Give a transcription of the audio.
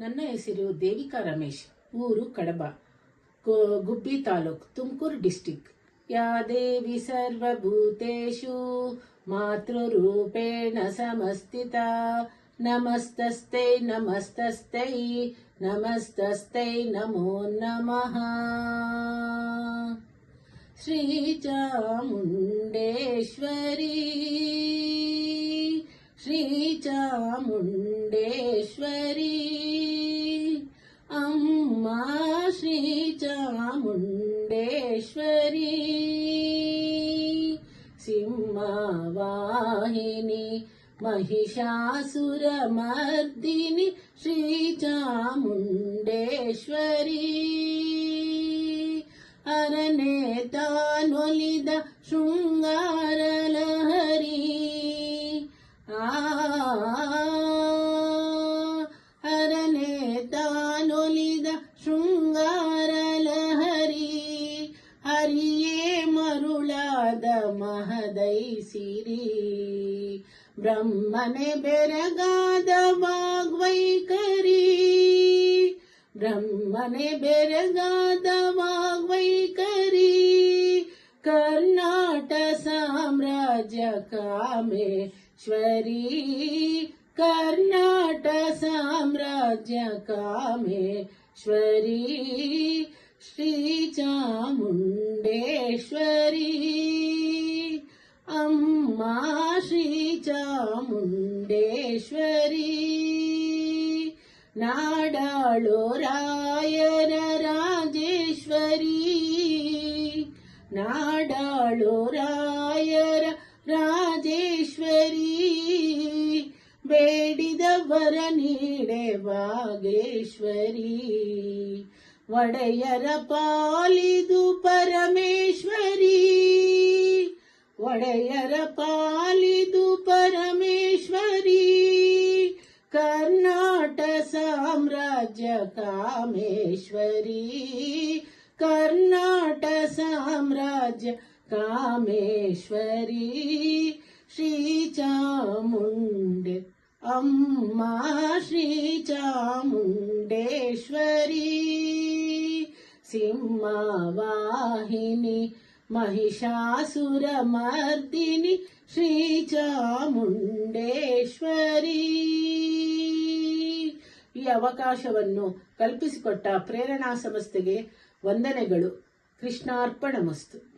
ನನ್ನ ಹೆಸರು ದೇವಿಕಾ ರಮೇಶ್, ಊರು ಕಡಬ ಗುಬ್ಬಿ ತಾಲೂಕ್, ತುಮಕೂರು ಡಿಸ್ಟಿಕ್. ಯಾ ದೇವಿ ಸರ್ವಭೂತೇಶು, ಮಾತೃರೂಪೇಣ ಸಮಸ್ಥಿತ. ನಮಸ್ತಸ್ತೈ ನಮಸ್ತಸ್ತೈ ನಮಸ್ತಸ್ತೈ ನಮೋ ನಮಃ. ಶ್ರೀ ಚಾಮುಂಡೇಶ್ವರಿ ಶ್ರೀ ಚಾಮುಂಡೇಶ್ವರಿ. അമ്മ ശ്രീ ചാമുണ്ടേശ്വരി. സിംഹവാഹിനി മഹിഷാസുരമർദിനി ശ്രീ ചാമുണ്ടേശ്വരി. അരനെ താനൊലിത ശൃംഗാര ಮಹದೈಸಿರಿ ಬ್ರಹ್ಮನೆ ಬೆರಗಾದ ವಾಗ್ವೈಖರಿ ಬ್ರಹ್ಮನೆ ಬೆರಗಾದ ವಾಗ್ವೈಖರಿ ಕರ್ನಾಟ ಸಾಮ್ರಾಜ್ಯ ಕಾಮೇಶ್ವರಿ ಕರ್ನಾಟ ಸಾಮ್ರಾಜ್ಯ ಕಾಮೇಶ್ವರಿ ಶ್ರೀ ಚಾಮುಂಡೇಶ್ವರಿ. ನಾಡಾಳು ರಾಯರ ರಾಜೇಶ್ವರಿ. ನಾಡಾಳು ರಾಯರ ರಾಜೇಶ್ವರಿ. ಬೇಡಿದವರ ನೀಡೆ ವಾಗೇಶ್ವರಿ ಒಡೆಯರ ಪಾಲಿದು ಪರಮೇಶ್ವರಿ. ಒಡೆಯರ ಪಾಲಿದು कर्नाट साम्राज्य कामेश्वरी। कर्नाट साम्राज्य कामेश्वरी। श्रीचामुण्डे अम्मा श्रीचामुण्डेश्वरी सिंहवाहिनी श्री श्रीचामुण्ड ಅವಕಾಶವನ್ನು ಕಲ್ಪಿಸಿಕೊಟ್ಟ ಪ್ರೇರಣಾ ಸಂಸ್ಥೆಗೆ ವಂದನೆಗಳು. ಕೃಷ್ಣಾರ್ಪಣಮಸ್ತು.